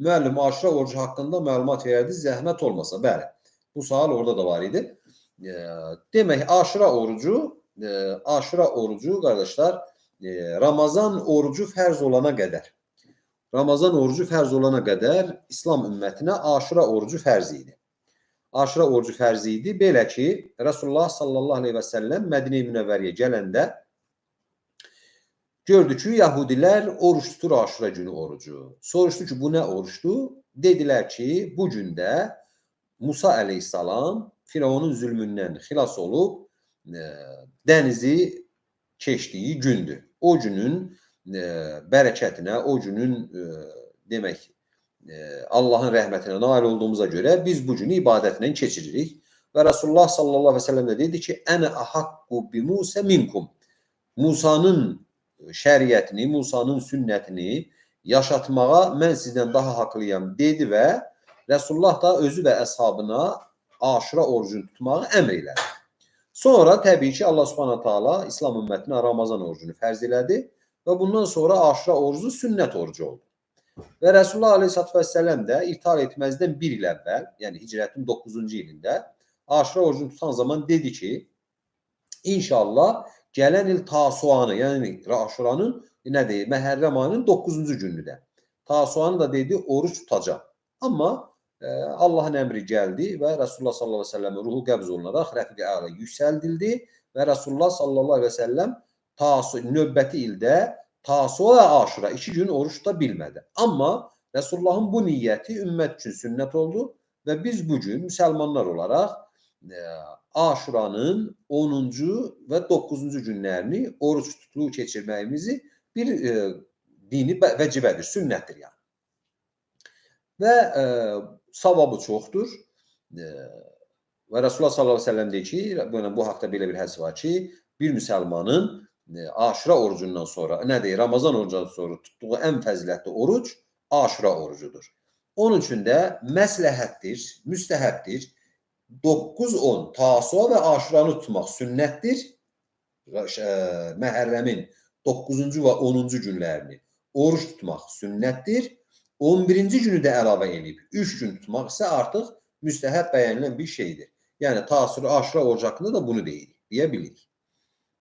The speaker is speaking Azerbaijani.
Müəllim aşura orucu haqqında məlumat verərdi, zəhmət olmasa. Bəli. Bu sual orada da var idi. E, demək aşura orucu, e, aşura orucu qardaşlar, e, Ramazan orucu fərz olana qədər Ramazan orucu fərz olana qədər İslam ümmətinə aşura orucu fərz idi. Aşura orucu fərz idi. Belə ki, Rasulullah sallallahu aleyhi və səlləm Mədinə-i Münəvvəriyə gələndə gördü ki, Yahudilər oruç tutur aşura günü orucu. Soruşdu ki, bu nə oruçdur? Dedilər ki, bu gündə Musa əleyhissalam Firavunun zülmündən xilas olub e, dənizi keçdiyi gündür. O günün e, bərəkətinə, o günün e, demək e, Allahın rəhmətinə nail olduğumuza görə biz bu günü ibadətlə keçiririk. Və Rasulullah sallallahu əleyhi və səlləm də dedi ki, "Ənə ahaqqu bi Musa minkum." Musanın şəriətini, Musanın sünnətini yaşatmağa mən sizdən daha haqlıyam dedi və Resulullah da özü və əshabına Aşura orucunu tutmağı əmr elədi. Sonra təbii ki, Allah Subhanahu taala İslam ümmətinə Ramazan orucunu fərz elədi və bundan sonra Aşura orucu sünnət orucu oldu. Və Resulullah Aleyhisselatü Vesselam də irtihar etməzdən bir il əvvəl, yəni hicrətin 9-cu ilində Aşura orucunu tutan zaman dedi ki, inşallah gələn il Tasuanı, yəni Aşuranın nədir? Məhərrəm ayının 9-cu günüdə. Tasuanı da dedi oruç tutacaq. Amma e, Allahın əmri gəldi və Rasulullah sallallahu əleyhi və səlləm ruhu qəbz olunaraq rəfiqə əla yüksəldildi və Rasulullah sallallahu əleyhi və səlləm tasu növbəti ildə tasu və aşura iki gün oruç tuta bilmədi. Amma Resulullahın bu niyyəti ümmət üçün sünnət oldu və biz bu gün müsəlmanlar olaraq e, Aşuranın 10-cu və 9-cu günlərini oruç tutulu keçirməyimizi bir e, dini vəcibədir, sünnətdir yəni. Və e, savabı çoxdur. E, və Rasulullah sallallahu əleyhi və səlləm deyir ki, yəni bu haqqda belə bir hədis var ki, bir müsəlmanın e, Aşura orucundan sonra, nə deyir, Ramazan orucundan sonra tutduğu ən fəzilətli oruc Aşura orucudur. Onun üçün də məsləhətdir, müstəhəbdir. 9-10 Tasua və Aşuranı tutmaq sünnətdir. Məhərrəmin 9-cu və 10-cu günlərini oruç tutmaq sünnətdir. 11-ci günü də əlavə edib 3 gün tutmaq isə artıq müstəhəb bəyənilən bir şeydir. Yəni tasir aşura orucu haqqında da bunu deyirik, deyə bilirik.